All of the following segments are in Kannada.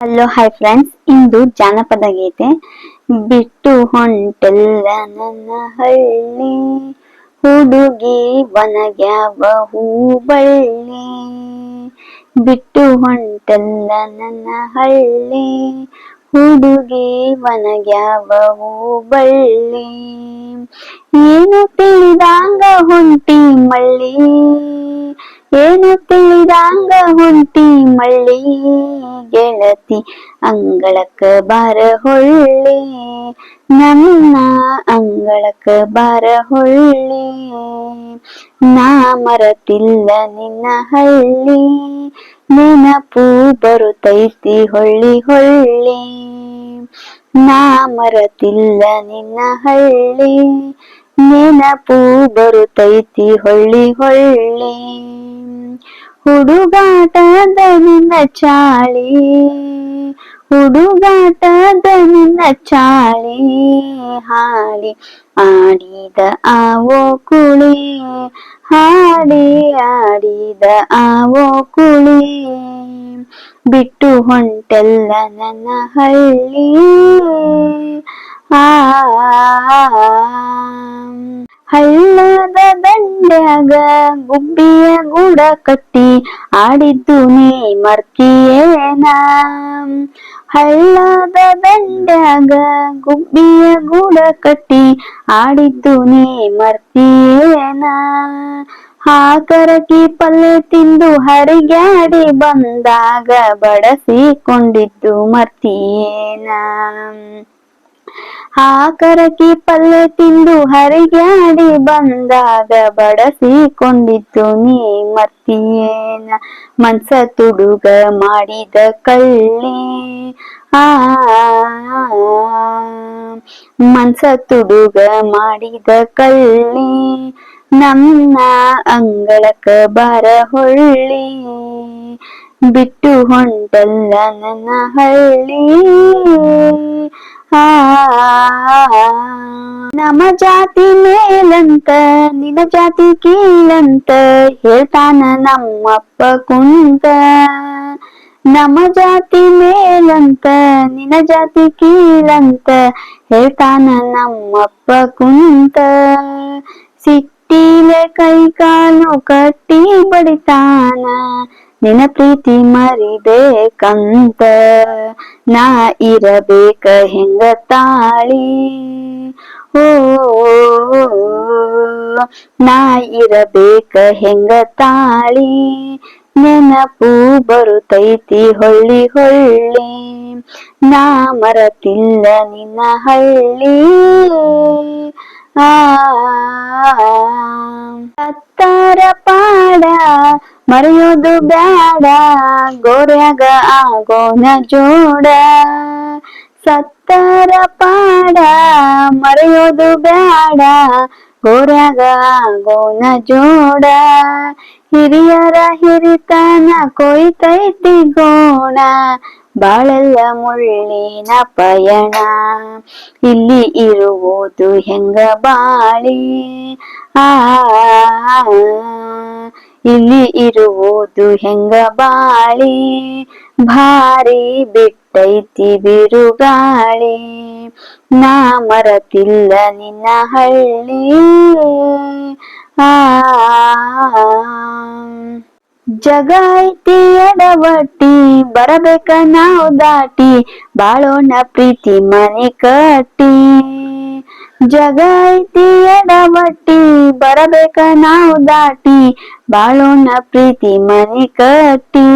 ಹಲೋ ಹಾಯ್ ಫ್ರೆಂಡ್ಸ್ ಇಂದು ಜಾನಪದ ಗೀತೆ. ಬಿಟ್ಟು ಹೊಂಟೆಲ್ಲ ನನ್ನ ಹಳ್ಳಿ. ಹುಡುಗಿ ಒನಗ್ಯಾವ ಹೂ ಬಳ್ಳಿ. ಬಿಟ್ಟು ಹೊಂಟೆಲ್ಲ ನನ್ನ ಹಳ್ಳಿ. ಹುಡುಗಿ ಒನಗ್ಯಾವ ಹೂ ಬಳ್ಳಿ. ಏನು ತಿಳಿದಂಗ ಹೊಂಟಿ ಮಳ್ಳಿ? ಏನು ತಿಳಿದಾಂಗ ಹೊಂಟಿ ಮಳ್ಳಿ ಗೆಳತಿ ಅಂಗಳಕ್ಕ ಬಾರ ಹೊಳ್ಳಿ, ನನ್ನ ಅಂಗಳಕ್ಕ ಬಾರ ಹೊಳ್ಳಿ, ನಾ ಮರತಿಲ್ಲ ನಿನ್ನ ಹಳ್ಳಿ, ನೆನಪು ಬರುತ್ತೈತಿ ಹೊಳ್ಳಿ ಹೊಳ್ಳಿ, ನಾ ಮರತಿಲ್ಲ ನಿನ್ನ ಹಳ್ಳಿ, ನೆನಪು ಬರುತ್ತೈತಿ ಹೊಳ್ಳಿ ಹೊಳ್ಳಿ. ಹುಡುಗಾಟದ ನಿನ್ನ ಚಾಳಿ ಹುಡುಗಾಟದ ನಿನ್ನ ಚಾಳಿ ಹಾಡಿ ಆಡಿದ ಆವೋ ಕುಳಿ ಹಾಡಿ ಆಡಿದ ಆವೋ ಕುಳಿ ಬಿಟ್ಟು ಹೊಂಟೆಲ್ಲ ನನ್ನ ಹಳ್ಳಿ ಗೂಡ ಕಟ್ಟಿ ಆಡಿದ್ದು ನೀ ಮರ್ತಿಯೇನ ಹಳ್ಳದ ದಂಡ್ಯಾಗ ಗುಬ್ಬಿಯ ಗೂಡ ಕಟ್ಟಿ ಆಡಿದ್ದು ನೀ ಮರ್ತಿಯೇನ ಹಾಕರಕಿ ಪಲ್ಲೆ ತಿಂದು ಹರಿಗ್ಯಾಡಿ ಬಂದಾಗ ಬಡಸಿಕೊಂಡಿದ್ದು ಮರ್ತಿಯೇನ? ಹಾಕರಕಿ ಪಲ್ಲೆ ತಿಂದು ಹರಿಗಾಡಿ ಬಂದಾಗ ಬಡಸಿಕೊಂಡಿದ್ದು ನೀ ಮತ್ತೇನ ಮನ್ಸ ತುಡುಗ ಮಾಡಿದ ಕಳ್ಳಿ. ಆ ಮನ್ಸ ತುಡುಗ ಮಾಡಿದ ಕಳ್ಳಿ. ನಮ್ಮ ಅಂಗಳಕ ಬರ ಹೊಳ್ಳಿ. ಬಿಟ್ಟು ಹೊಂಟಲ್ಲ ನನ್ನ ಹಳ್ಳಿ ಆ ನಮ್ಮ ಜಾತಿ ಮೇಲಂತ ನಿನ್ನ ಜಾತಿ ಕೀಳಂತ ಹೇಳ್ತಾನ ನಮ್ಮಪ್ಪ ಕುಂತ ನಮ್ಮ ಜಾತಿ ಮೇಲಂತ ನಿನ್ನ ಜಾತಿ ಕೀಳಂತ ಹೇಳ್ತಾನ ನಮ್ಮಪ್ಪ ಕುಂತ ಸಿಟ್ಟಿಲೆ ಕೈ ಕಾಲು ಕಟ್ಟಿ ಬಡಿತಾನ ನಿನ್ನ ಪ್ರೀತಿ ಮರಿಬೇಕಂತ ನಾ ಇರಬೇಕ ಹೆಂಗ ತಾಳಿ? ಓ ನಾ ಇರಬೇಕ ಹೆಂಗ ತಾಳಿ? ನೆನಪು ಬರುತೈತಿ ಹೊಳ್ಳಿ ಹೊಳ್ಳಿ, ನಾ ಮರತಿಲ್ಲ ನಿನ್ನ ಹಳ್ಳಿ. ಆ ಪಾಡ ಮರೆಯೋದು ಬೇಡ, ಗೋರ್ಯಾಗ ಆಗೋನ ಜೋಡ. ಸತ್ತರ ಪಾಡ, ಮರೆಯೋದು ಬೇಡ, ಗೋರ್ಯಾಗ ಆಗೋನ ಜೋಡ. ಹಿರಿಯರ ಹಿರಿತನ ಕೊಯ್ತೈತಿ ಗೋಣ, ಬಾಳೆಲ್ಲ ಮುಳ್ಳಿನ ಪಯಣ. ಇಲ್ಲಿ ಇರುವುದು ಹೆಂಗ ಬಾಳಿ? ಆ. ಇಲ್ಲಿ ಇರುವುದು ಹೆಂಗ ಬಾಳಿ? ಭಾರಿ ಬಿಟ್ಟೈತಿ ಬಿರುಗಾಳಿ. ನಾ ಮರತಿಲ್ಲ ನಿನ್ನ ಹಳ್ಳಿ. ಆ ಜಗ ಐತಿ ಎಡವಟ್ಟಿ, ಬರಬೇಕ ನಾವು ದಾಟಿ, ಬಾಳೋಣ ಪ್ರೀತಿ ಮನೆ ಕಟ್ಟಿ. ಜಗಾಯ್ತಿ ಎಡವಟ್ಟಿ, ಬರಬೇಕ ನಾವು ದಾಟಿ ಬಾಳೋಣ ಪ್ರೀತಿ ಮನೆ ಕಟ್ಟಿ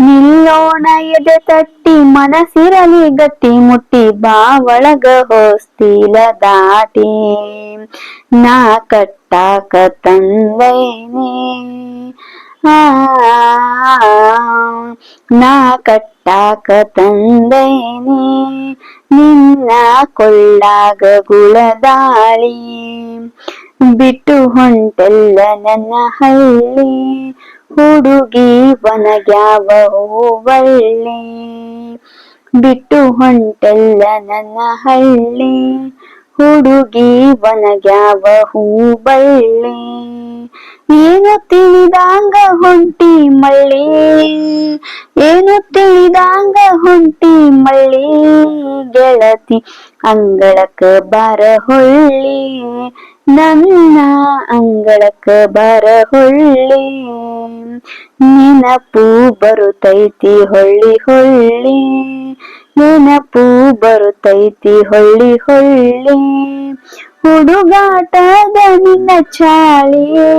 ನಿಲ್ಲೋಣ ಎದೆ ತಟ್ಟಿ ಮನಸ್ಸಿರಲಿ ಗಟ್ಟಿ ಮುಟ್ಟಿ ಬಾ ಒಳಗ ಹೊಸ್ತಿಲ ದಾಟಿ ನಾ ಕಟ್ಟಾಕ ತಂದೈನೆ ಆ ನಾ ಕಟ್ಟಾಕ ತಂದೈನೆ ನಿನ್ನ ಕೊಳ್ಳಾಗ ಗುಳದಾಳಿ ಬಿಟ್ಟು ಹೊಂಟಲ್ಲ ನನ್ನ ಹಳ್ಳಿ. ಹುಡುಗಿ ಒನಗ್ಯಾವ ಹೂವಳ್ಳಿ. ಬಿಟ್ಟು ಹೊಂಟಲ್ಲ ನನ್ನ ಹಳ್ಳಿ. ಹುಡುಗಿ ಒನಗ್ಯಾವ ಹೂಬಳ್ಳಿ ಏನು ತಿಳಿದಂಗ ಹೊಂಟಿ ಮಳ್ಳಿ? ಏನು ತಿಳಿದಂಗ ಹೊಂಟಿ ಮಳ್ಳಿ? ಗೆಳತಿ ಅಂಗಳಕ್ಕ ಬಾರ ಹೊಳ್ಳಿ. ನನ್ನ ಅಂಗಳಕ್ಕ ಬರಹೊಳ್ಳಿ. ನೆನಪು ಬರುತ್ತೈತಿ ಹೊಳ್ಳಿ ಹೊಳ್ಳಿ. ನೆನಪು ಬರುತ್ತೈತಿ ಹೊಳ್ಳಿ ಹೊಳ್ಳಿ. ಹುಡುಗಾಟದ ನಿನ್ನ ಚಾಳಿ.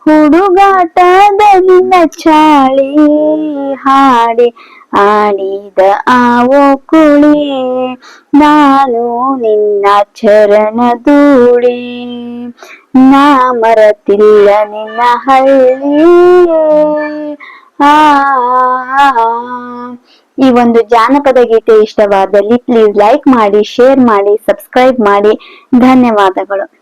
ಹುಡುಗಾಟದ ನಿನ್ನ ಚಾಳಿ. ಹಾಡಿ ಆಡಿದ ಆವೋ ಕುಳಿ ನಾನು ನಿನ್ನ ಚರಣ ನಾ ಮರತಿಲ್ಲ ನಿನ್ನ ಹಳ್ಳಿ ಆ ಈ ಒಂದು ಜಾನಪದ ಗೀತೆ ಇಷ್ಟವಾದಲ್ಲಿ ಪ್ಲೀಸ್ ಲೈಕ್ ಮಾಡಿ ಶೇರ್ ಮಾಡಿ ಸಬ್ಸ್ಕ್ರೈಬ್ ಮಾಡಿ. ಧನ್ಯವಾದಗಳು.